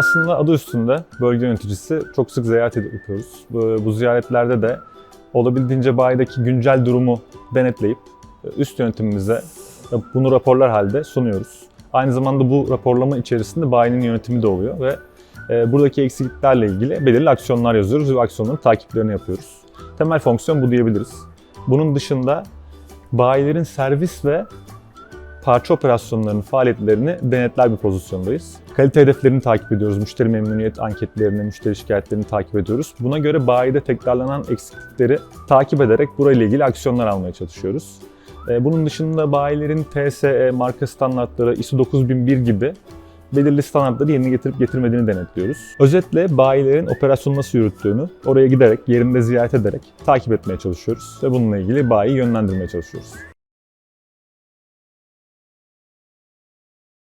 aslında adı üstünde bölge yöneticisi çok sık ziyaret yapıyoruz. Bu, ziyaretlerde de olabildiğince bayideki güncel durumu denetleyip e, üst yönetimimize bunu raporlar halde sunuyoruz. Aynı zamanda bu raporlama içerisinde bayinin yönetimi de oluyor ve e, buradaki eksikliklerle ilgili belirli aksiyonlar yazıyoruz ve aksiyonların takiplerini yapıyoruz. Temel fonksiyon bu diyebiliriz. Bunun dışında bayilerin servis ve parça operasyonlarının faaliyetlerini denetler bir pozisyondayız. Kalite hedeflerini takip ediyoruz, müşteri memnuniyet anketlerini, müşteri şikayetlerini takip ediyoruz. Buna göre bayide tekrarlanan eksiklikleri takip ederek burayla ilgili aksiyonlar almaya çalışıyoruz. Ee, Bunun dışında bayilerin TSE, marka standartları, ISO 9001 gibi belirli standartları yerine getirip getirmediğini denetliyoruz. Özetle bayilerin operasyonu nasıl yürüttüğünü oraya giderek, yerinde ziyaret ederek takip etmeye çalışıyoruz ve bununla ilgili bayiyi yönlendirmeye çalışıyoruz.